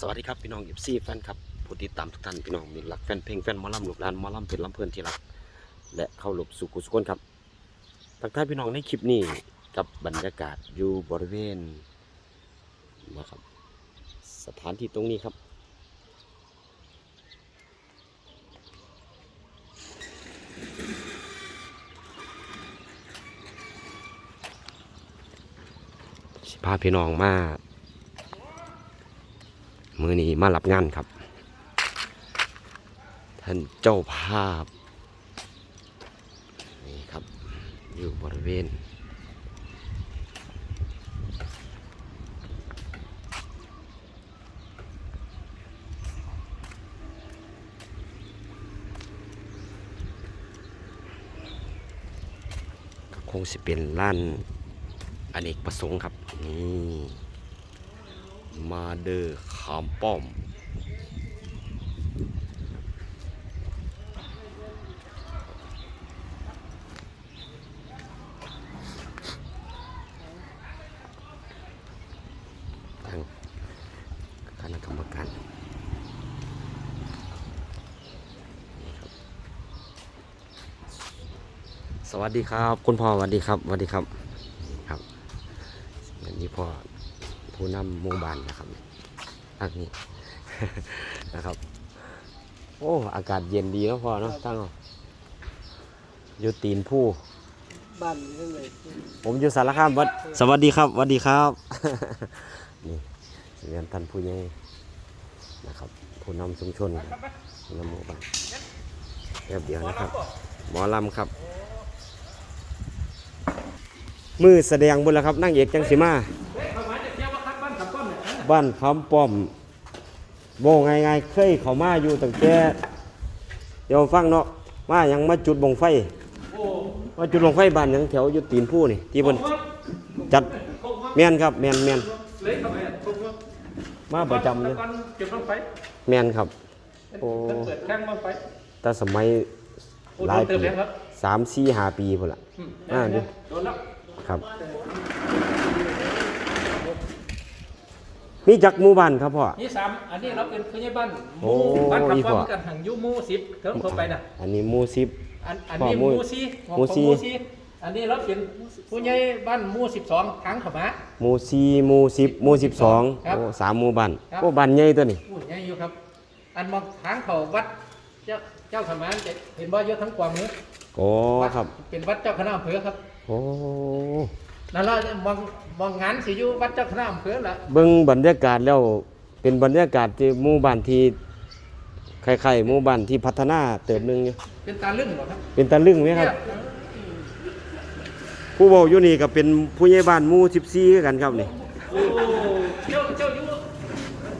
สวัสดีครับพี่น้องเอฟซีแฟนครับผู้ติดตามทุกท่านพี่น้องมีหลักแฟนเพลงแฟนมอลลูกหลานมอลำเป็นลำเพลินที่รัก และเข้าหลบสู่กุศลครับทักทายพี่น้องในคลิปนี้กับบรรยากาศอยู่บริเวณนะครับสถานที่ตรงนี้ครับ สิพาพี่น้องมา มือนี้มารับงานครับ ท่านเจ้าภาพ นี่ครับ อยู่บริเวณคงสิเป็นร้านอเนกประสงค์ครับ นี่ มาเดอร์ขามป้อม ทางคณะกรรมการสวัสดีครับ คุณพ่อสวัสดีครับสวัสดีครับอันนี้พ่อ ผู้นำหมู่บ้านนะครับทางนี้นะครับ โอ้อากาศเย็นดีเนาะพ่อเนาะตั้งเอาอยู่ตีนผู้บ้านเรื่องเลยผมอยู่สารคามวัดสวัสดีครับสวัสดีครับนี่เรียนท่านผู้ใหญ่นะครับ ผู้นำชุมชนผู้นำหมู่บ้านแอบเดียวนะครับ หมอลำครับ มือแสดงบุญแล้วครับนั่งเอกจังสีมา บ้านคำป้อมโบไงไงายๆเคยเขามาอยู่ตั้งแต่เดี๋ยวฟังเนาะมายังมาจุดบงไฟว่าจุดลงไฟบ้านหยังแถวอยู่ตีนผู้นี่ที่เพิ่นจัดแม่นครับแม่นแม่นเลยเข้าไปผมว่ามาประจำเลยตอนเก็บบ้างไฟแม่นครับโอ้เปิดแข้งบ้างไฟแต่สมัยโอ้หโดลายนเติปีมแล้วครับสามสี่ห้าปีพุ่นละอืมอ่าดิโดนแล้วครับ มีจักหมู่บ้านครับพ่อ นี่สามอันนี้เราเป็นผู้ใหญ่บ้านหโอ้มู่บ้านขับอีพ่ป้ออมกันห่างอยูหมู่สิบเทิงเข้าไปน่ะอันนี้หมู่สิบ อันอันพ่อนี้หหมู่มู่สี่หมู่สี่ของสี่อันนี้เราเป็นผู้ใหญ่บ้านหมู่สิบสองทางเข้ามา หมู่สี่หมู่สิบหมู่สิบสองครับโอ้สามหมู่บ้านครับ โอ้บ้านใหญ่ตัวนี้ผู้ใหญ่อยู่ครับ อันมองทางเขาวัดเจ้าเจ้าขมานจะเห็นว่าเยอะทั้งกวางมือโอ้ครับเป็นวัดเจ้าคณะอำเภอครับโอ้นั่นเรามอง มองงานสิอยู่วัดเจ้าคณะอำเภอละเบิ่งบรรยากาศแล้วเป็นบรรยากาศที่หมู่บ้านที่คล้ายๆหมู่บ้านที่พัฒนาเติบหนึงอยู่เป็นตาลึงเหรอครับเป็นตะลึงไหมครับ ผู้เว้าอยู่นี่ก็เป็นผู้ใหญ่บ้านหมู่14คือกันครับนี่โอ้เจ้าเจ้าอยู่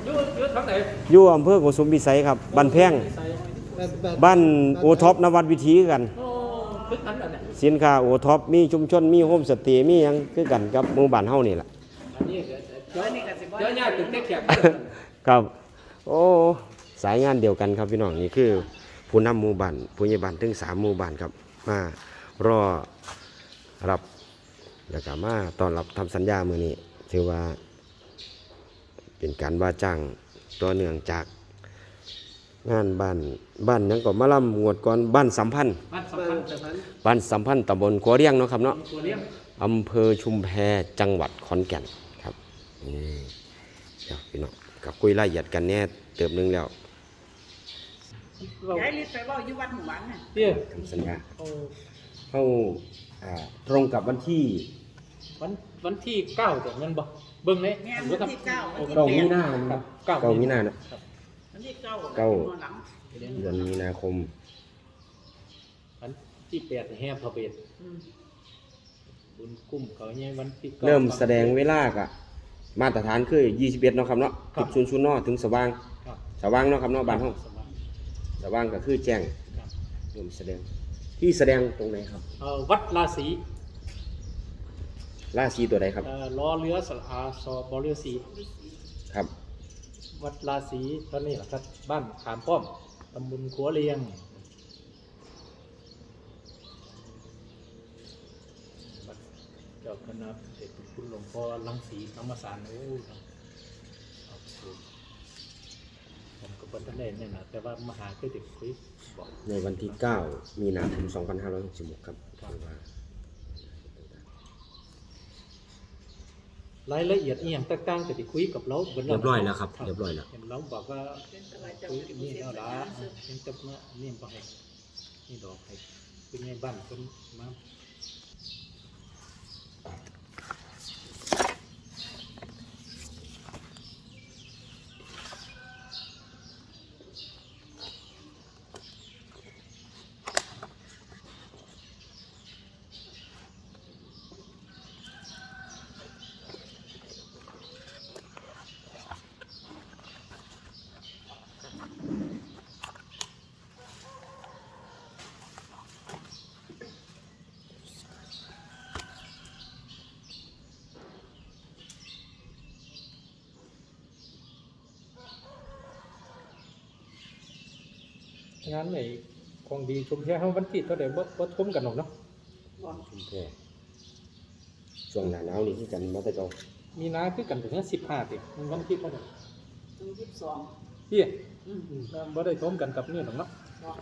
อยู่อยู่ทางไหนอยู่อำเภอโกสุมพิสัยครับบ้านแพงบ้านโอท็อปนวัดวิถีคือกัน โอ้ คึกคันอันเนี่ยสินค้าโอท็อปมีชุมชนมีโฮมสเตย์มีหยังคือกันกับหมู่บ้านเฮานี่ล่ะ อันนี้เดี๋ยวเดี๋ยวนี่กันสิเดี๋ยวญาติถึงได้แขกครับ โอ้สายงานเดียวกันครับพี่น้องนี่คือผู้นำหมู่บ้านผู้ใหญ่บ้านถึงสามหมู่บ้านครับมารอรับแล้วก็มาต้อนรับทำสัญญามือนี้ถือว่า เป็นการว่าจ้างตัวเนื่องจาก งานบ้านบ้านหยังก็มาล่ำงวดก่อนบ้านสัมพันธ์บ้านสำคัญสำคัญบ้านสัมพันธ์ตำบลกัวเรียงเนาะครับเนาะตัวเลี้ยงอำเภอชุมแพจังหวัดขอนแก่นครับนี่เดี๋ยวพี่น้องกับคุยรายละเอียดกันแน่เติมหนึงแล้วเราย้ายลิฟต์ไปเว่าอยู่วัดหมู่บ้านน่ะเตี้ยทำสัญญาโอ้เข้าอ่าตรงกับวันที่ วันวันที่เก้าจ้ะเงินบ่เบิ่งเลยแม่นวันที่เก้าวันที่เก้าแปมีดนาครับเก้าเก้ามีนาเนอะวันที่ เก้าเก้าหลังเดือนมีนาคมวันที่แปดแห่พระเบศอืมบุญกุ้มเขาเนี่ยวันที่ก้าเริ่มแสดงเวลากะมาตรฐานคือ21เนาะครับเนาะครับจุดศูนย์ศูนย์เนาะถึงสว่างครับสว่างเนาะครับเนาะบ้านห้องสบายสว่างก็คือแจ้งครับเริ่มแสดงที่แสดงตรงไหนครับเอ่อวัดราศีล่าสีตัวใดครับเอ่อล้อเรือสระอาซอบอเรือสีครับ วัดราศีตอนนี้แหละครับ บ้านขามป้อมตำบลขัวเลียงวัดเจ้าคณะเด็กคุณหลวงพ่อลังสีธรรมสารโอ้ครับขอบคุณผมก็บ่ทันได้เนี่ยนะแต่ว่ามาหาคือติคุยบอกในวันที่ 9 มีนาคม2566 ครับคือว่า รายละเอียดอีหยังต่างๆก็สิคุยกับเราบิดเรียบร้อยแล้วครับเรียบร้อยแล้วเห็นเราบอกว่าเป็นอะไรจะคุยเป็นนี่เสียแล้วงล่ะนะยังจับมานี่บ่ให้นี่ดอกให้เป็นไงบ้านเพิ่นมา งั้นไอ้ของดีชุมแพเฮาวันที่เท่าใดบ่บ่ทุ่มกันหรอกเนาะบอกชุมแพช่วงหน้าหนาวนี่คือกันมาแต่เก่ามีนาคือกันถึง15ติมันวันที่เท่าใดถึงยี่สิบสองพี่อืมอืมบ่ได้ทุ่มกันกับนี่หรอกเนาะบอก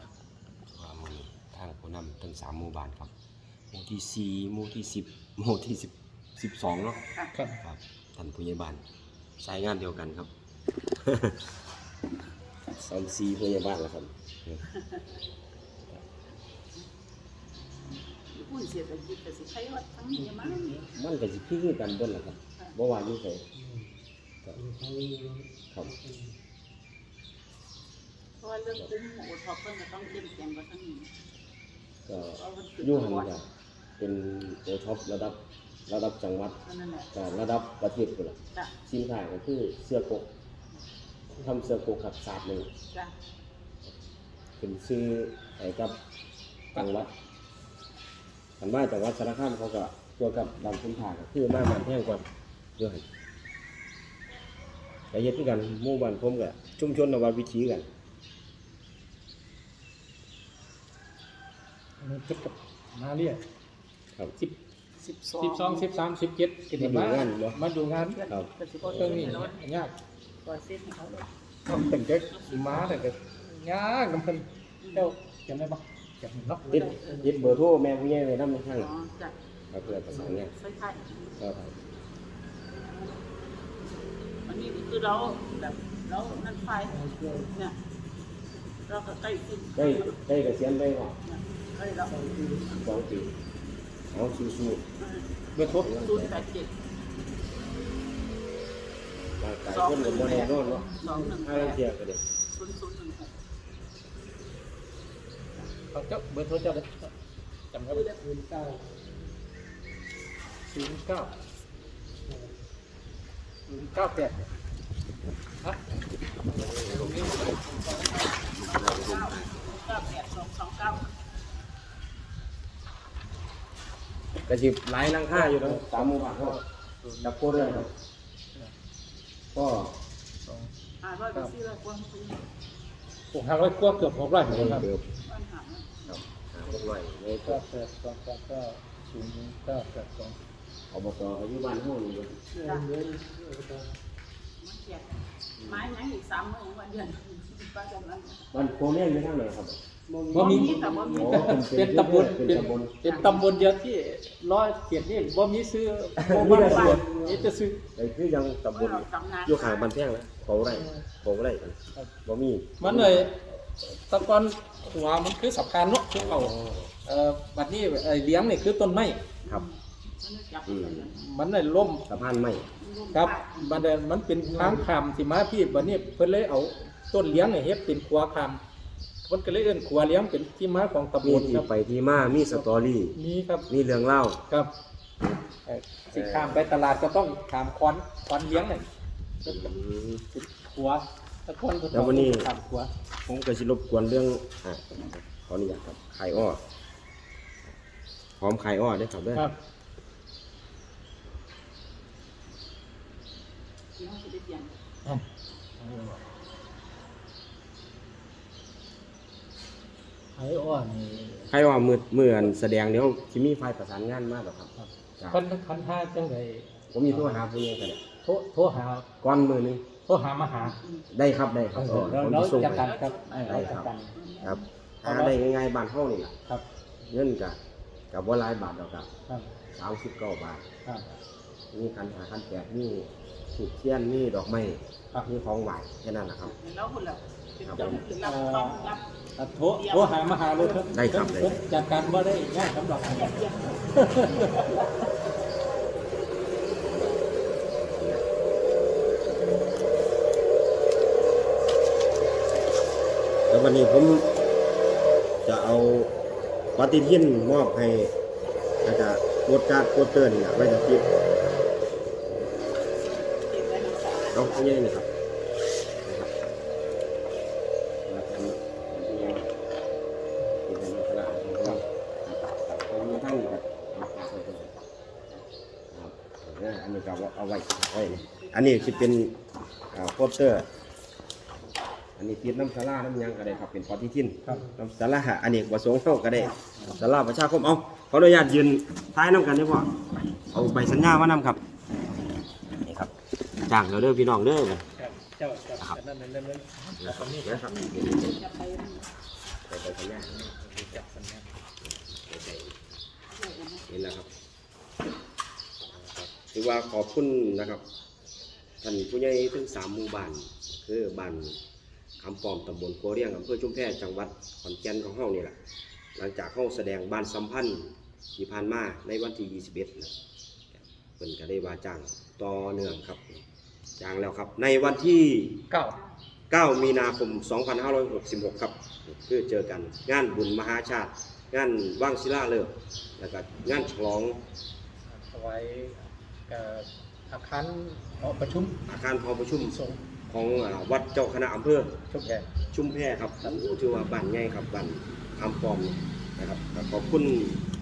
ว่ามื้อนี้ทางผู้นำทั้ง3หมู่บ้านครับหมู่ที่4หมู่ที่10หมู่ที่10 12เนาะค่ะครับครับท่านผู้ใหญ่บ้านสายงานเดียวกันครับ สามสี่ผู้ใหญ่บ้านแล้วครับพูดเสียแต่จิตแต่สิใครว่าทั้งนี้มั้งมันก็สิคือกันเบิ่นล่ะครับบ่ว่าอยู่ไสครับเพราะว่าเรื่องคุ้มโอทอปเพิ่นจะต้องเข้มแข็งกว่าทั้งนี้ก็เพราะมันคืออยู่หันก็เป็นโอท็อประดับระดับจังหวัดนั่นแหละก็ระดับประเทศพุ่นล่ะจ้ะสินค้าก็คือเสื้อกก ทำเสื้อกกครับศาสตร์หนึงจ้ะเป็นชื่อไอ้กับจังหวัดคันว่าจังหวัดสารคามเขาก็เกี่ยวกับดำคุณผ่าก็คือมาบ้านแห้งก่อนเดี๋ยวให้แต่เฮ็ดคือกันหมู่บ้านผมก็ชุมชนนวัดวิถีกันอันนี้จุดกับมาเรียกครับสิบสิบสองสิบสองสิบสามสิบเจ็ดก็ได้มามาดูงานบ่มาดูงานครับแต่สิบเครื่องนี้ยาก ก่อนเส้นเขาเลยทำแต่งเด็กมาแต่ก็ยากน้ำเพิ่นเจ้าจำได้ปะจำเนาะติดติดเบอร์โทรแม่ผู้ใหญ่ไว้นำข้างอ๋อจ้ะครับเพื่อประสานงานใช่ใช่ครับอันนี้คือเราแบบเรานั่นไฟเนี่ยเราก็ใกล้สิ้นได้ได้เกษียณได้บ่เนี่ยใกล้แล้วสองปีเอาสู้เบอร์ทรศูนย์แปดเจ็ดๆร่างกายเพิ่นก็บ่แน่นอนเนาะสองหนึ่งถ้าเราดเทียก็ได้ศูนย์ศูนย์หนึ่งหกเขาเจ้าเบอร์โทรเจ้าเด้อจำได้ไหมศูนย์เก้าศูนย์เก้าศูนย์เก้าแปดฮะเก้าแปดสองสองเก้าก็สิหลายรังค่าอยู่เนาะตามหมู่บ้านเฮาจับโคเรื่องครับ ก็สองหาร้อยไปซื้อแล้วกว้างซื้อหกห้าร้อยกว่าเกือบหกร้อยเหมือนเดิกันมครับเดิมปัญหามันครับหาพวกไว้ในเก้าแปดสองสองเก้าศูนย์เก้าแปดสองอบตอายุบ้านเฮานี่เด้อจ้ะมันเกียดไม้ยังอีกสามมื้อวันเดือนป้าจำนั้นบ้านโคแม่นอยู่ทางไหนครับ บ่มีแต่บ่มีอ๋อเป็นตำบลเป็นเป็นตำบลเป็นตำบลเดียวที่ร้อยเขียนนี่บ่มีซื้อบ่มีตำบลนี่จะซื้อไอ้คือยังตำบลเราทำงานอยู่ข้างบ้านแพงนะเขาไร่เขาไร่กันบ่มีมันเลยแตะกอนหัวมันคือสะพานเนาะคือเขาเอ่อบัดนี้ไอ้เลี้ยงนี่คือต้นไม้ครับมันจับอืมมันเลยล่มสะพานไม้ครับบัดนี้มันเป็นทางข้ามที่มาพี่บัดนี้เพิ่นเลยเอาต้นเลี้ยงนี่เฮ็ดเป็นครัวข้าม เพิ่นก็เลยเอิ้นครัวเลี้ยงเป็นที่มาของตำบมีลที่ครับ ไปที่มามีสตอรี่ นี่ครับมีเรื่องเล่า ครับเอ่อสิข้ามไปตลาดก็ต้องข้ามคอนคอนเลี้ยงนี่อืมเป็นครัวตะคนก็แล้ววันนี้ข้ามครัวผมก็สิรบกวนเรื่องอะขออนุญาตครับไข่อ้อหอมไข่อ้อเด้อครับเด้อครับ ที่เขาจะ ได้เปลี่ยนไอ้อ้อนี่ไข่อ้อมือมืออันแสดงเดี๋ยวสิมีฝ่ายประสานงานมาดอกครับจ้ะคันคันท่าจังไดผมมีโทรหาผู้ใหญ่ก็ได้โทรโทรหาก่อนมือหนึงก็หามาหาได้ครับได้ครับเออเราผมเราจะส่งจัดไป การครับเออเราได้จัดครับการ ครับหาได้ง่ายๆบ้านเฮานี่ล่ะครับ เงินกะกับว่าหลายบาทดอกครับครับสามสิบเก้าบาท ครับ มีคันหาคันแปดมีถูกเทียนมีดอกไม้ครับ มีของไหวแค่นั้นนะครับ แล้วคุณล่ะเป็น ครับเจ้าคือรับต้ออะโทโทรหามหาเลยครับได้ครับได้ ผมจัดการว่าได้ง่ายสำหรับผมแล้ววันนี้ผมจะเอาปฏิทินมอบให้แล้วก็โปสการ์ดโปสเตอร์นี่แหละไว้จะติดเอาเอาอย่างนี้ครับนะครับ เอาไว้ไว้นี่อันนี้จะเป็นอ่าโปสเตอร์ อันนี้ติดน้ำสาราน้ำหยังก็ได้ครับเป็นปฏิทินครับน้ำสาราอันนี้ประสงค์เข้าก็ได้สาราประชาคมเอาขออนุญาตยืนท้ายน้ำกันได้พ่อเอาใบสัญญามานำครับนี่ครับจ้างเราเด้อพี่น้องเด้อนะเจ้าจับนั่นนั่นนั่นนั่นนะครับนะครับจะไปใบสัญญาจับสัญญาณนี่นะครับ ถือว่าขอบคุณนะครับท่านผู้ใหญ่ทั้งสามหมู่บ้านคือบ้านคำปอมตำบลโคเรียงอำเภอชุมแพจังหวัดขอนแก่นของเฮานี่แหละหลังจากเข้าแสดงบ้านสัมพันธ์ที่ผ่านมาในวันที่21นะเพิ่นก็ได้ว่าจ้างต่อเนื่องครับจ้างแล้วครับ ในวันที่เก้า 9 มีนาคม 2566 ครับคือเจอกันงานบุญมหาชาติ งานว่างศิลาเลิกษ์แล้วก็งานฉลองเอาไว้เอ่ออาคารหอประชุมอาคารหอประชุมทรงของอ่าวัดเจ้าคณะอำเภอ ชุมแพร ชุมแพครับโอ้ถือว่าบ้านใหญ่ครับบ้านคำปอมนะครับก็ขอบคุณ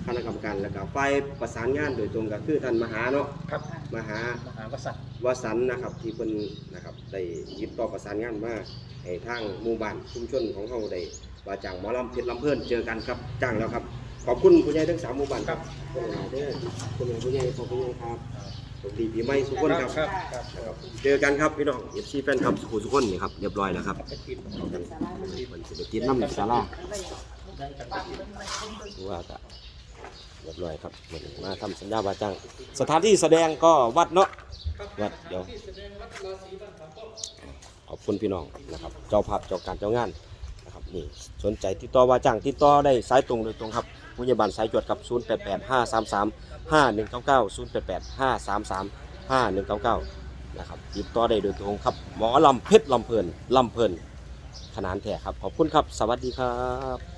คณะกรรมการและก็ฝ่ายประสานงานโดยตรงก็คือท่านมหาเนาะครับ มหามหาวสัตว์วสันต์นะครับที่เพิ่นนะครับได้ยิบต่อประสานงานมาให้ทางหมู่บ้านชุมชนของเฮาได้ว่าจ้างหมอลำเพชรลำเพิ่นเจอกันครับจ้างแล้วครับ ขอบคุณผู้ใหญ่ทั้งสามหมู่บ้านครับขอบคุณหลายเด้อขอบคุณผู้ใหญ่ขอบคุณผู้ใหญ่ครับสวัสดีปีใหม่ทุกคนครับครับครับนะครับ เจอกันครับพี่น้อง FC แฟนคลับสุขุมทุกคนนี่ครับเรียบร้อยแล้วครับไปกินมันสิไปติดน้ำศาลาได้กันไปกินว่าก็เรียบร้อยครับเหมือนมาทำสัญญาบาจ้างสถานที่แสดงก็วัดเนาะวัดเดี๋ยวขอบคุณพี่น้องนะครับ เจ้าภาพเจ้าการเจ้างาน นี่สนใจติดต่อว่าจ้างติดต่อได้สายตรงโดยตรงครับพุญญบานสายจวดกับ 0 8 8 5 3 3 5 1 9 9 0 8 8 5 3 3 5 1 9 9 นะครับติดต่อได้โดยตรงครับ หมอลำเพชรลำเพลินลำเพลินขนานแท้ครับ ขอบคุณครับ สวัสดีครับ